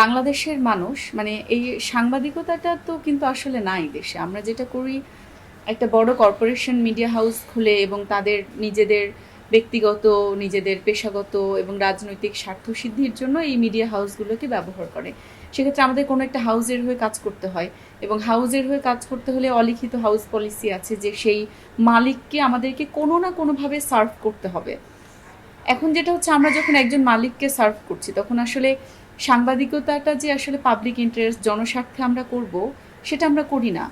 বাংলাদেশের মানুষ মানে এই সাংবাদিকতাটা তো কিন্তু আসলে নাই দেশে। আমরা যেটা করি, একটা বড় কর্পোরেশন মিডিয়া হাউস খুলে এবং তাদের নিজেদের ব্যক্তিগত, নিজেদের পেশাগত এবং রাজনৈতিক স্বার্থ সিদ্ধির জন্য এই মিডিয়া হাউসগুলোকে ব্যবহার করে। সেক্ষেত্রে আমাদের কোনো একটা হাউজের হয়ে কাজ করতে হয় এবং হাউজের হয়ে কাজ করতে হলে অলিখিত হাউস পলিসি আছে যে সেই মালিককে আমাদেরকে কোনো না কোনোভাবে সার্ভ করতে হবে। এখন যেটা হচ্ছে, আমরা যখন একজন মালিককে সার্ভ করছি, তখন আসলে সাংবাদিকতাটা যে আসলে পাবলিক ইন্টারেস্ট জনস্বার্থে আমরা করব, সেটা আমরা করি না।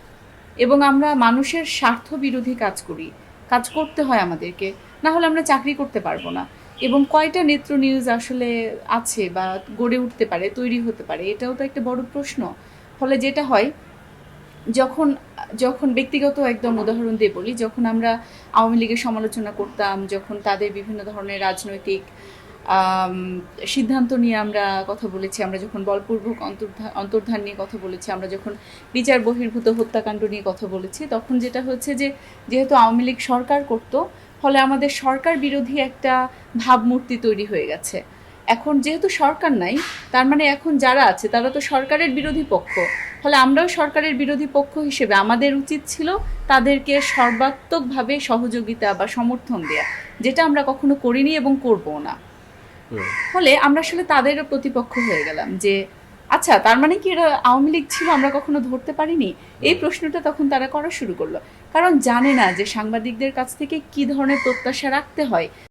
এবং আমরা মানুষের স্বার্থ বিরোধী কাজ করি। কাজ করতে হয় আমাদেরকে, না হলে আমরা চাকরি করতে পারব না। এবং কয়টা নেত্র নিউজ আসলে আছে বা গড়ে উঠতে পারে, তৈরি হতে পারে, এটাও তো একটা বড় প্রশ্ন। ফলে যেটা হয়, যখন যখন ব্যক্তিগত একদম উদাহরণ দিয়ে বলি, যখন আমরা আওয়ামী লীগের সমালোচনা করতাম, যখন তাদের বিভিন্ন ধরনের রাজনৈতিক সিদ্ধান্ত নিয়ে আমরা কথা বলেছি, আমরা যখন বলপূর্বক অন্তর্ধা- অন্তর্ধান নিয়ে কথা বলেছি, আমরা যখন বিচার বহির্ভূত হত্যাকাণ্ড নিয়ে কথা বলেছি, তখন যেটা হচ্ছে যে, যেহেতু আওয়ামী লীগ সরকার করত, ফলে আমাদের সরকার বিরোধী একটা ভাবমূর্তি তৈরি হয়ে গেছে এখন যেহেতু সরকার নাই, তার মানে এখন যারা আছে, তারা তো সরকারের বিরোধী পক্ষ ফলে আমরাও সরকারের বিরোধী পক্ষ হিসেবে, আমাদের উচিত ছিল তাদেরকে সর্বাত্মকভাবে সহযোগিতা বা সমর্থন দেয়া, যেটা আমরা কখনো করিনি এবং করব না। ফলে আমরা আসলে তাদের প্রতিপক্ষ হয়ে গেলাম যে আচ্ছা তার মানে কি এরা আওয়ামী লীগ ছিল আমরা কখনো ধরতে পারিনি? এই প্রশ্নটা তখন তারা করা শুরু করল। কারণ জানে না যে সাংবাদিকদের কাছ থেকে কি ধরনের প্রত্যাশা রাখতে হয়।